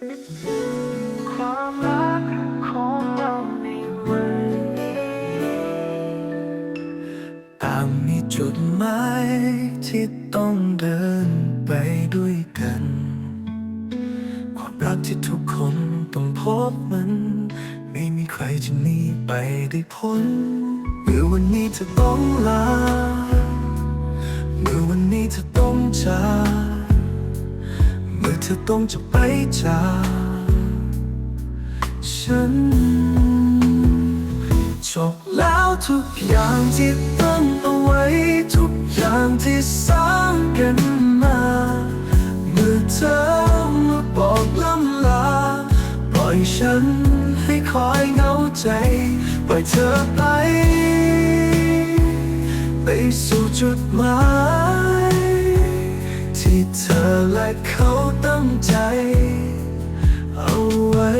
ความรักของเราในวันนี้ต่างมีจุดหมายที่ต้องเดินไปด้วยกัน ความรักที่ทุกคนต้องพบมัน ไม่มีใครที่หนีไปได้พ้นเมื่อวันนี้เธอต้องลา ธอต้องจะไปจากฉันจบแล้วทุกอย่างที่ตั้งเอาไว้ ทุกอย่างที่สร้างกันมา เมื่อเธอมาบอกล่ำลา ปล่อยฉันให้คอยเหงาใจ ปล่อยเธอไป ไปสู่จุดหมาย ที่เธอและเขาังใจเอาไว้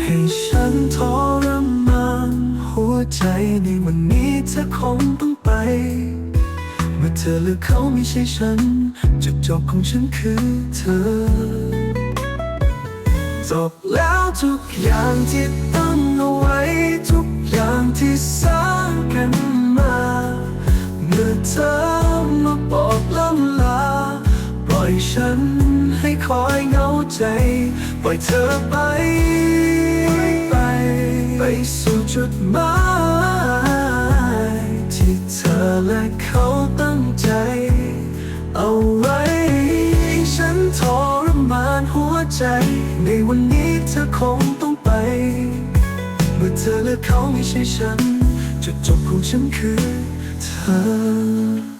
ให้ฉันทรมานหัวใจในวันนี้เธอคงต้องไป เมื่อเธอเลือกเขาไม่ใช่ฉัน จุดจบของฉันคือเธอ จบแล้วทุกอย่างที่ตั้งเอาไว้ ทุกอย่างที่สร้างกันมา เมื่อเธอมาบอกล่ำลา ปล่อยฉันให้คอยเหงาใจ ปล่อยเธอไป ไป ไปสู่จุดหมาย ในวันนี้เธอคงต้องไป เมื่อเธอและเขาไม่ใช่ฉัน จุดจบของฉันคือเธอ